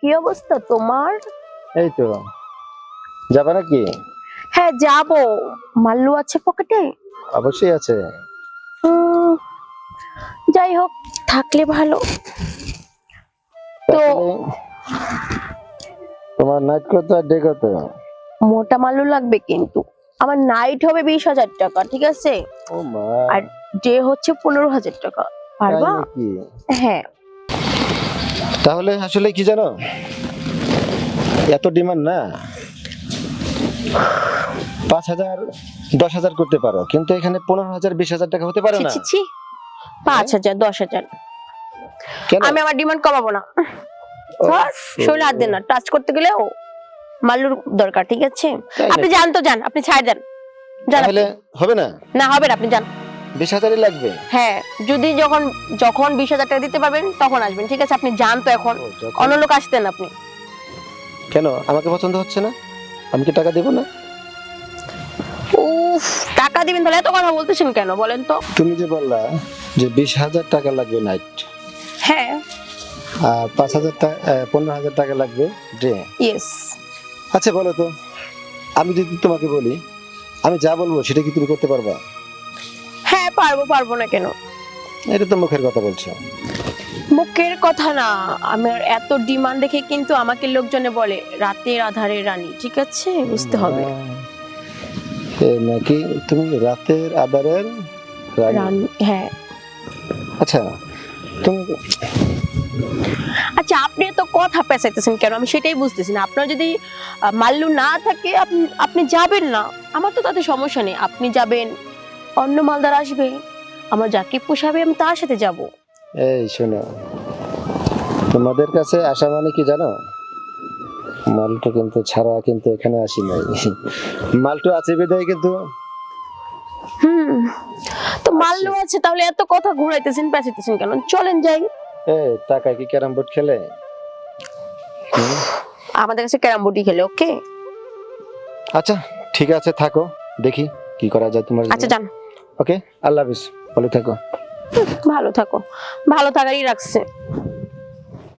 কি অবস্থা তোমার? এই তো। যাবা নাকি? হ্যাঁ যাব। মাল্লু আছে পকেটে? অবশ্যই আছে। যাই হোক থাকলে ভালো। তো- তোমার নাইট কত আর ডে কত? মোটা মাল্লু লাগবে কিন্তু। আমার নাইট হবে বিশ হাজার টাকা ঠিক আছে? ও মা। আর ডে হচ্ছে পনেরো হাজার টাকা। পারবা? হ্যাঁ। তাহলে আসলে কি জানো? এত ডিমান্ড না। পাঁচ হাজার দশ হাজার করতে পারো কিন্তু এখানে পনেরো হাজার বিশ হাজার টাকা হতে পারে না। পাঁচ হাজার দশ হাজার। আমি আমার ডিমান্ড কমাবো না। শরীরে হাত দেন না টাচ করতে গেলে ও মাল্লুর দরকার ঠিক আছে? আপনি? যান তো যান আপনি ছাড় দেন। তাহলে হবে না? না হবে না আপনি যান। বিশ হাজারই লাগবে? হ্যাঁ যদি যখন যখন বিশ হাজার টাকা দিতে পারবেন তখন আসবেন ঠিক আছে? আপনি যান তো এখন। যখন- অন্য লোক আসতেন আপনি। কেন? আমাকে পছন্দ হচ্ছে না? আমি কি টাকা দেবো না? উফ টাকা দিবেন তাহলে এত কথা বলতেছেন কেন বলেন তো? তুমি যে বললা যে বিশ হাজার টাকা লাগবে নাইট হ্যাঁ। আর পাঁচ হাজার টাকা পনেরো হাজার টাকা লাগবে ডে ইয়েস আচ্ছা বলো তো আমি যদি তোমাকে বলি আমি যা বলব সেটা কি তুমি করতে পারবা? পারব পারব না কেন? এটা তো মুখের কথা বলছো। মুখের কথা না আমার এত ডিমান্ড দেখে কিন্তু আমাকে লোকজনে বলে রাতের আধারে রানী ঠিক আছে? বুঝতে হবে। নাকি তুমি রাতের আধারের রানী। হ্যাঁ। আচ্ছা তুমি আচ্ছা আপনি এত কথা পেঁচাইতেছেন কেন? আমি সেটাই বুঝতেছি না। আপনার যদি মাল্লু না থাকে আপনি আপনি যাবেন না। আমার তো তাতে সমস্যা নেই। আপনি যাবেন অন্য মালদার আসবে। আমার যাকে পোষাবে আমি তার সাথে যাব। এই শোনো তোমাদের কাছে আসা মানে কি জানো? মালটা কিন্তু ছাড়া কিন্তু এখানে আসি নাই। মালটু আছে বিদায় কিন্তু। হুম তো মাল্লু আছে। তাহলে এত কথা ঘুরাইতেছেন পেঁচাইতেছেন কেন? চলেন যাই। এ টাকা কি ক্যারাম বোর্ড খেলে? আমাদের কাছে ক্যারাম বোর্ডই খেলে ওকে? আচ্ছা ঠিক আছে থাকো দেখি কি করা যায় তোমার আচ্ছা যান। ওকে আল্লাহ হাফিজ ভালো থাকো ভালো থাকো। ভালো থাকারই রাখছে।